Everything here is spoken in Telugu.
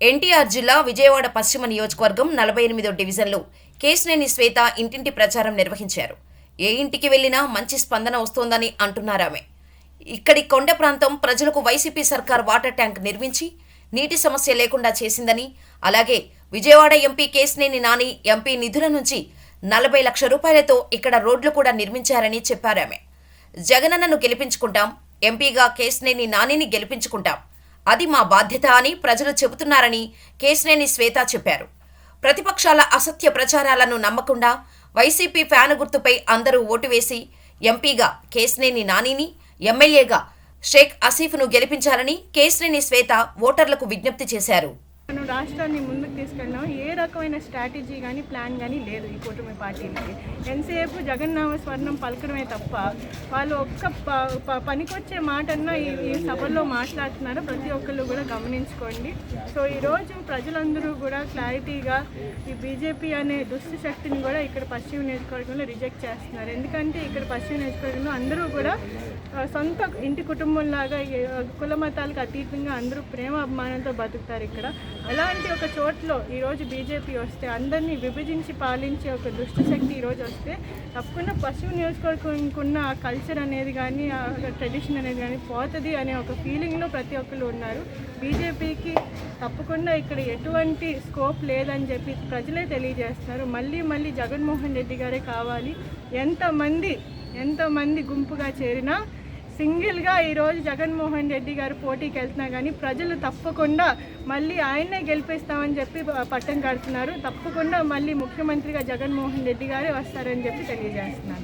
ఎన్టీఆర్ జిల్లా విజయవాడ పశ్చిమ నియోజకవర్గం నలభై ఎనిమిదో డివిజన్లో కేశినేని శ్వేత ఇంటింటి ప్రచారం నిర్వహించారు. ఏ ఇంటికి వెళ్ళినా మంచి స్పందన వస్తోందని అంటున్నారామె ఇక్కడి కొండ ప్రాంతం ప్రజలకు వైసీపీ సర్కార్ వాటర్ ట్యాంక్ నిర్మించి నీటి సమస్య లేకుండా చేసిందని అలాగే విజయవాడ ఎంపీ కేశినేని నాని ఎంపీ నిధుల నుంచి నలభై లక్షల రూపాయలతో ఇక్కడ రోడ్లు కూడా నిర్మించారని చెప్పారామె జగనన్నను గెలిపించుకుంటాం ఎంపీగా కేశినేని నానిని గెలిపించుకుంటాం అది మా బాధ్యత అని ప్రజలు చెబుతున్నారని కేశినేని శ్వేత చెప్పారు. ప్రతిపక్షాల అసత్య ప్రచారాలను నమ్మకుండా వైసీపీ ఫ్యాను గుర్తుపై అందరూ ఓటు వేసి ఎంపీగా కేశినేని నానిని ఎమ్మెల్యేగా షేక్ అసీఫ్ను గెలిపించాలని కేశినేని శ్వేత ఓటర్లకు విజ్ఞప్తి చేశారు. మనం రాష్ట్రాన్ని ముందుకు తీసుకెళ్ళాం ఏ రకమైన స్ట్రాటజీ కానీ ప్లాన్ కానీ లేదు ఈ కూటమి పార్టీలకి. ఎంతసేపు జగన్నామ స్వర్ణం పలకడమే తప్ప వాళ్ళు ఒక్క ప- ప- పనికొచ్చే మాటన్నా ఈ ఈ సభల్లో మాట్లాడుతున్నారు ప్రతి ఒక్కళ్ళు కూడా గమనించుకోండి. సో ఈరోజు ప్రజలందరూ కూడా క్లారిటీగా ఈ బీజేపీ అనే దుష్ట శక్తిని కూడా ఇక్కడ పశ్చిమ నియోజకవర్గంలో రిజెక్ట్ చేస్తున్నారు. ఎందుకంటే ఇక్కడ పశ్చిమ నియోజకవర్గంలో అందరూ కూడా సొంత ఇంటి కుటుంబంలాగా కుల మతాలకు అతీతంగా అందరూ ప్రేమ అభిమానంతో బతుకుతారు ఇక్కడ. అలాంటి ఒక చోట్లో ఈరోజు బీజేపీ వస్తే అందరినీ విభజించి పాలించే ఒక దుష్టశక్తి ఈరోజు వస్తే తప్పకుండా పశువు నియోజకవర్గంకున్న ఆ కల్చర్ అనేది కానీ ఆ ట్రెడిషన్ అనేది కానీ పోతుంది అనే ఒక ఫీలింగ్లో ప్రతి ఒక్కరు ఉన్నారు. బీజేపీకి తప్పకుండా ఇక్కడ ఎటువంటి స్కోప్ లేదని చెప్పి ప్రజలే తెలియజేస్తున్నారు. మళ్ళీ మళ్ళీ జగన్మోహన్ రెడ్డి గారే కావాలి. ఎంతమంది ఎంతమంది గుంపుగా చేరినా సింగిల్గా ఈరోజు జగన్మోహన్ రెడ్డి గారు పోటీకి వెళ్తున్నా కానీ ప్రజలు తప్పకుండా మళ్ళీ ఆయన్నే గెలిపిస్తామని చెప్పి పట్టం కడుతున్నారు. తప్పకుండా మళ్ళీ ముఖ్యమంత్రిగా జగన్మోహన్ రెడ్డి గారే వస్తారని చెప్పి తెలియజేస్తున్నారు.